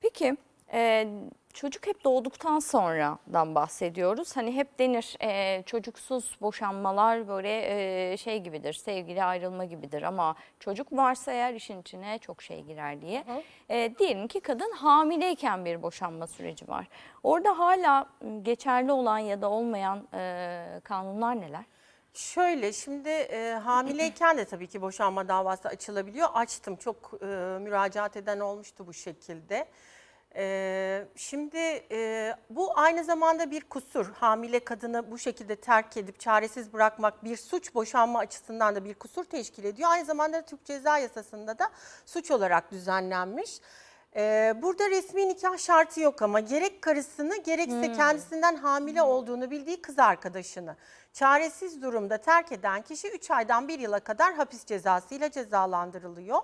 Peki e, çocuk hep doğduktan sonradan bahsediyoruz. Hani hep denir e, çocuksuz boşanmalar böyle e, şey gibidir, sevgili ayrılma gibidir. Ama çocuk varsa eğer işin içine çok şey girer diye. E, diyelim ki kadın hamileyken bir boşanma süreci var. Orada hala geçerli olan ya da olmayan e, kanunlar neler? Şöyle şimdi e, hamileyken de tabii ki boşanma davası açılabiliyor. Açtım çok e, müracaat eden olmuştu bu şekilde. E, şimdi e, bu aynı zamanda bir kusur. Hamile kadını bu şekilde terk edip çaresiz bırakmak bir suç boşanma açısından da bir kusur teşkil ediyor. Aynı zamanda Türk Ceza Yasası'nda da suç olarak düzenlenmiş. Ee, burada resmi nikah şartı yok ama gerek karısını gerekse kendisinden hamile olduğunu bildiği kız arkadaşını çaresiz durumda terk eden kişi 3 aydan 1 yıla kadar hapis cezasıyla cezalandırılıyor.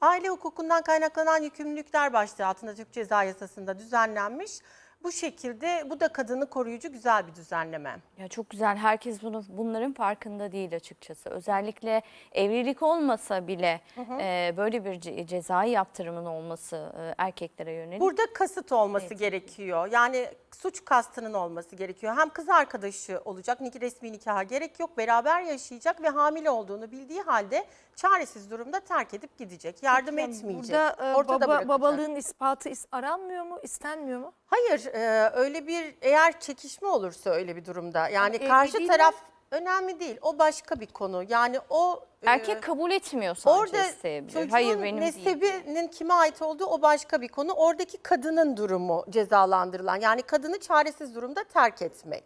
Aile hukukundan kaynaklanan yükümlülükler başlığı altında Türk Ceza Yasası'nda düzenlenmiş. Bu şekilde bu da kadını koruyucu güzel bir düzenleme. Ya çok güzel. Herkes bunu, bunların farkında değil açıkçası. Özellikle evlilik olmasa bile e, böyle bir ce- cezai yaptırımın olması e, erkeklere yönelik. Burada kasıt olması gerekiyor. Yani suç kastının olması gerekiyor. Hem kız arkadaşı olacak, resmi nikaha gerek yok. Beraber yaşayacak ve hamile olduğunu bildiği halde çaresiz durumda terk edip gidecek. Yardım etmeyecek. Burada e, Ortada baba, bırakacak. babalığın ispatı is- aranmıyor mu, istenmiyor mu? Hayır, e, öyle bir eğer çekişme olursa öyle bir durumda. Yani evli karşı değil taraf önemli değil. O başka bir konu. Yani o e, Erkek kabul etmiyor sadece Orada isteyebilir. çocuğun Hayır benim değil. nesebinin kime ait olduğu o başka bir konu. Oradaki kadının durumu cezalandırılan. Yani kadını çaresiz durumda terk etmek.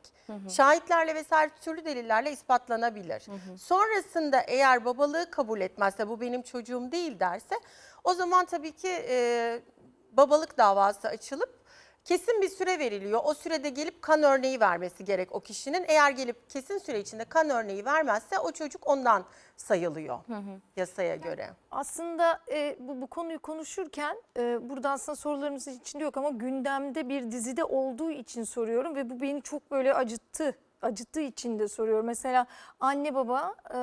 Şahitlerle vesaire türlü delillerle ispatlanabilir. Sonrasında eğer babalığı kabul etmezse bu benim çocuğum değil derse o zaman tabii ki e, babalık davası açılıp kesin bir süre veriliyor. O sürede gelip kan örneği vermesi gerek o kişinin. Eğer gelip kesin süre içinde kan örneği vermezse o çocuk ondan sayılıyor yasaya göre. Aslında e, bu, bu konuyu konuşurken e, burada aslında sorularımızın içinde yok ama gündemde bir dizide olduğu için soruyorum ve bu beni çok böyle acıttı. Acıttığı için de soruyorum. Mesela anne baba e,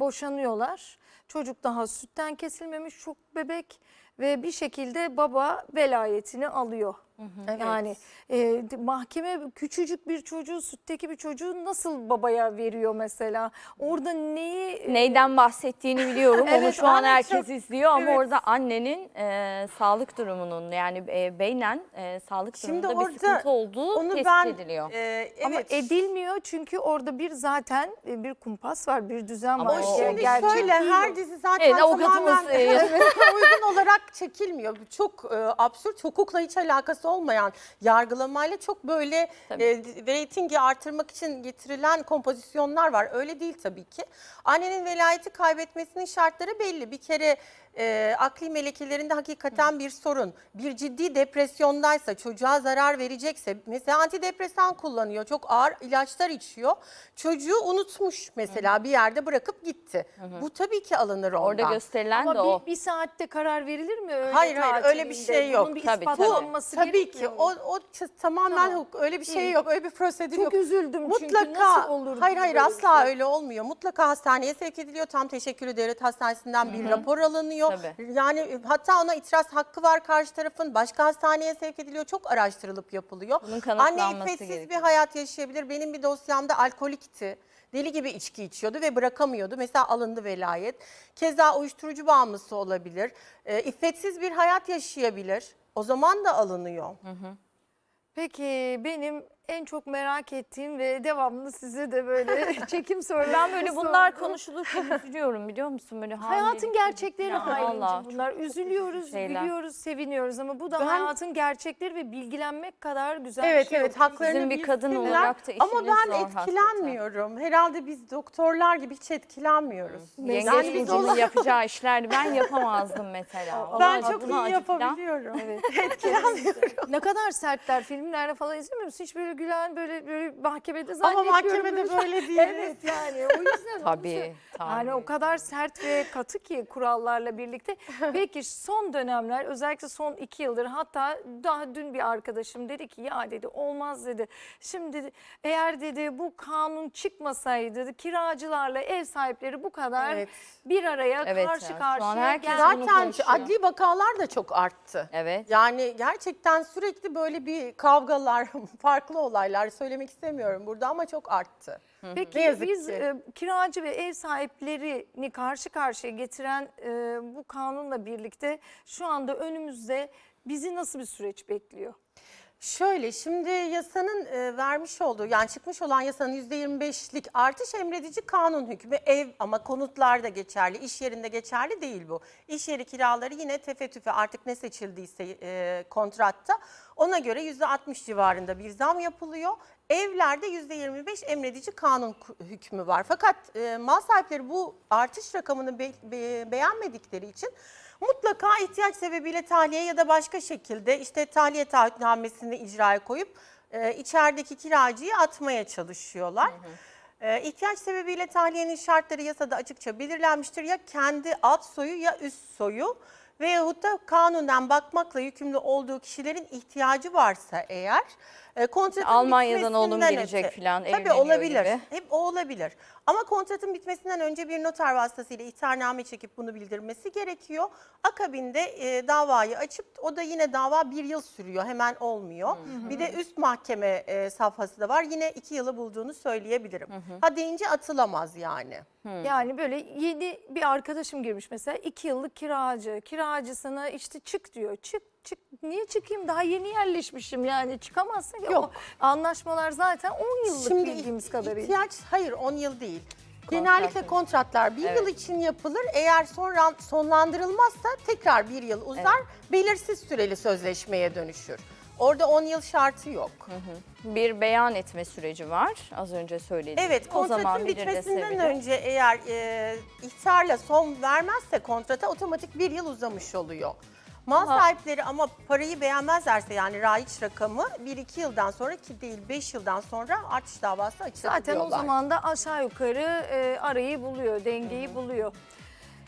boşanıyorlar. Çocuk daha sütten kesilmemiş çok bebek ve bir şekilde baba velayetini alıyor. Evet. Yani e, mahkeme küçücük bir çocuğu, sütteki bir çocuğu nasıl babaya veriyor mesela? Orada neyi e, Neyden bahsettiğini biliyorum. Onu Evet, şu an herkes çok- izliyor ama evet. orada annenin e, sağlık durumunun yani e, beynen e, sağlık Şimdi durumunda bir orada sıkıntı olduğu Onu tespit ben ediliyor. e, Ama evet. edilmiyor çünkü orada bir zaten e, bir kumpas var, bir düzen Ama var. o o şimdi şöyle her. Dizi zaten Evet, avukatımız, tamamen e, uygun olarak çekilmiyor. Çok e, absürt, hukukla hiç alakası olmayan yargılamayla çok böyle Tabii. e, reytingi artırmak için getirilen kompozisyonlar var. Öyle değil tabii ki. Annenin velayeti kaybetmesinin şartları belli. Bir kere e, akli melekelerinde hakikaten bir sorun. Bir ciddi depresyondaysa, çocuğa zarar verecekse, mesela antidepresan kullanıyor, çok ağır ilaçlar içiyor. Çocuğu unutmuş mesela bir yerde bırakıp gitti. Bu tabii ki alınır ondan. Orada gösterilen de Ama o. bir, bir saatte karar verilir mi öyle Hayır, hayır, öyle bir tatilinde? şey yok. Bunun bir Tabii, tabii. ispatlanması Tabii ki gerekmiyor o, mu? o t- tamamen Tamam. hukuk öyle bir şey İyi. yok öyle bir prosedür Çok yok. üzüldüm çünkü nasıl olur hayır hayır böyle bir asla şey? öyle olmuyor. Mutlaka hastaneye sevk ediliyor. Tam teşekkürü devlet hastanesinden bir rapor alınıyor. Tabii. Yani e, hatta ona itiraz hakkı var karşı tarafın. Başka hastaneye sevk ediliyor. Çok araştırılıp yapılıyor. Bunun Anne kanıtlanması iffetsiz bir gerekiyor. hayat yaşayabilir. Benim bir dosyamda alkolikti. Deli gibi içki içiyordu ve bırakamıyordu. Mesela alındı velayet. Keza uyuşturucu bağımlısı olabilir. E, iffetsiz bir hayat yaşayabilir. O zaman da alınıyor. Peki benim en çok merak ettiğim ve devamlı size de böyle çekim soruları. Ben böyle bunlar konuşulurken üzülüyorum biliyor musun? Böyle Hayatın hamilelik gerçekleri. Hayri'cim Vallahi bunlar. Üzülüyoruz, şeyler. gülüyoruz, seviniyoruz ama bu da Ben- hayatın gerçekleri ve bilgilenmek kadar güzel Evet şey evet yok. haklarını Sizin bir kadın bilsinler. olarak da Ama işiniz ben zor hakikaten. etkilenmiyorum. Herhalde biz doktorlar gibi hiç etkilenmiyoruz. Yengeç Yani biz burcunun yapacağı işler ben yapamazdım mesela. Ben Allah çok adına iyi yapabiliyorum. Evet. Etkilenmiyorum. ne kadar sertler filmlerde falan izlemiyor musun? Hiç böyle gülen böyle böyle mahkemede Ama zannediyorum. mahkemede böyle değil. evet yani o yüzden. Tabii, tabii. Yani o kadar sert ve katı ki kurallarla birlikte. Peki son dönemler özellikle son iki yıldır hatta daha dün bir arkadaşım dedi ki ya dedi olmaz dedi. Şimdi eğer dedi bu kanun çıkmasaydı dedi, kiracılarla ev sahipleri bu kadar Evet. bir araya Evet karşı ya, şu an karşıya herkes bunu Zaten konuşuyor. adli vakalar da çok arttı. Evet. Yani gerçekten sürekli böyle bir kavgalar, farklı olaylar söylemek istemiyorum burada ama çok arttı. Peki Ne yazık biz ki. e, kiracı ve ev sahiplerini karşı karşıya getiren e, bu kanunla birlikte şu anda önümüzde bizi nasıl bir süreç bekliyor? Şöyle şimdi yasanın e, vermiş olduğu yani çıkmış olan yasanın %25'lik artış emredici kanun hükmü ev ama konutlarda geçerli, iş yerinde geçerli değil bu. İş yeri kiraları yine tefe tüfe artık ne seçildiyse e, kontratta ona göre %60 civarında bir zam yapılıyor. Evlerde %25 emredici kanun hükmü var. Fakat e, mal sahipleri bu artış rakamını be- be- beğenmedikleri için mutlaka ihtiyaç sebebiyle tahliye ya da başka şekilde işte tahliye taahhütnamesini icraya koyup e, içerideki kiracıyı atmaya çalışıyorlar. E, ihtiyaç sebebiyle tahliyenin şartları yasada açıkça belirlenmiştir. Ya kendi alt soyu ya üst soyu veyahut da kanunen bakmakla yükümlü olduğu kişilerin ihtiyacı varsa eğer e, kontratın Almanya'dan oğlum bitmesinden gelecek önce- filan, Tabii evleniyor olabilir. gibi. Hep o olabilir. Ama kontratın bitmesinden önce bir noter vasıtasıyla ihtarname çekip bunu bildirmesi gerekiyor. Akabinde e, davayı açıp o da yine dava bir yıl sürüyor. Hemen olmuyor. Bir de üst mahkeme e, safhası da var. Yine iki yılı bulduğunu söyleyebilirim. Ha deyince atılamaz yani. Yani böyle yeni bir arkadaşım girmiş mesela iki yıllık kiracı. Kiracı sana işte çık diyor. Çık çık niye çıkayım daha yeni yerleşmişim yani çıkamazsın. ki. Yok. O anlaşmalar zaten 10 yıllık Şimdi bildiğimiz kadarıyla. ihtiyaç hayır 10 yıl değil. Genellikle kontratlar bir Evet. yıl için yapılır. Eğer sonra sonlandırılmazsa tekrar bir yıl uzar. Belirsiz süreli sözleşmeye dönüşür. Orada 10 yıl şartı yok. Bir beyan etme süreci var. Az önce söylediğim. Evet, o kontratın bitmesinden bile. önce eğer e, ihtarla son vermezse kontrata otomatik bir yıl uzamış oluyor. Mal Ama- sahipleri ama parayı beğenmezlerse yani raiç rakamı 1-2 yıldan sonra ki değil 5 yıldan sonra artış davası açabiliyorlar. Zaten o zaman da aşağı yukarı e, arayı buluyor, dengeyi buluyor.